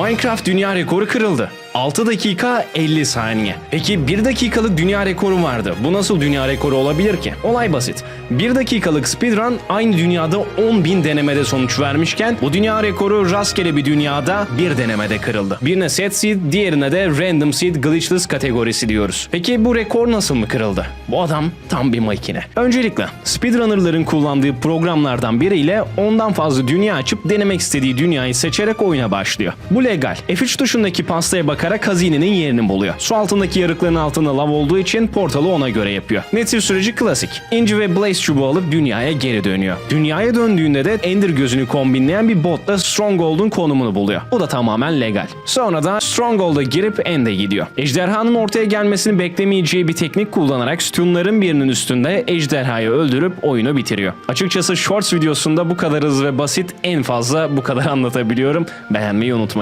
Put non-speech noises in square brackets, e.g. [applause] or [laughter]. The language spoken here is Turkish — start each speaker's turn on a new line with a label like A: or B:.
A: Minecraft dünya rekoru kırıldı. 6 dakika 50 saniye. Peki 1 dakikalık dünya rekoru vardı. Bu nasıl dünya rekoru olabilir ki? Olay basit. 1 dakikalık speedrun aynı dünyada 10.000 denemede sonuç vermişken bu dünya rekoru rastgele bir dünyada bir denemede kırıldı. Birine set seed, diğerine de random seed glitchless kategorisi diyoruz. Peki bu rekor nasıl mı kırıldı? Bu adam tam bir makine. Öncelikle speedrunnerların kullandığı programlardan biriyle ondan fazla dünya açıp denemek istediği dünyayı seçerek oyuna başlıyor. Bu legal. F3 tuşundaki pastaya bakarak hazinenin yerini buluyor. Su altındaki yarıkların altında lav olduğu için portalı ona göre yapıyor. Netil süreci klasik. İnci ve Blaze çubuğu alıp dünyaya geri dönüyor. Dünyaya döndüğünde de Ender gözünü kombinleyen bir botla Stronghold'un konumunu buluyor. Bu da tamamen legal. Sonra da Stronghold'a girip End'e gidiyor. Ejderhanın ortaya gelmesini beklemeyeceği bir teknik kullanarak sütunların birinin üstünde ejderhayı öldürüp oyunu bitiriyor. Açıkçası Shorts videosunda bu kadar hızlı ve basit en fazla bu kadar [laughs] anlatabiliyorum. Beğenmeyi unutmayın.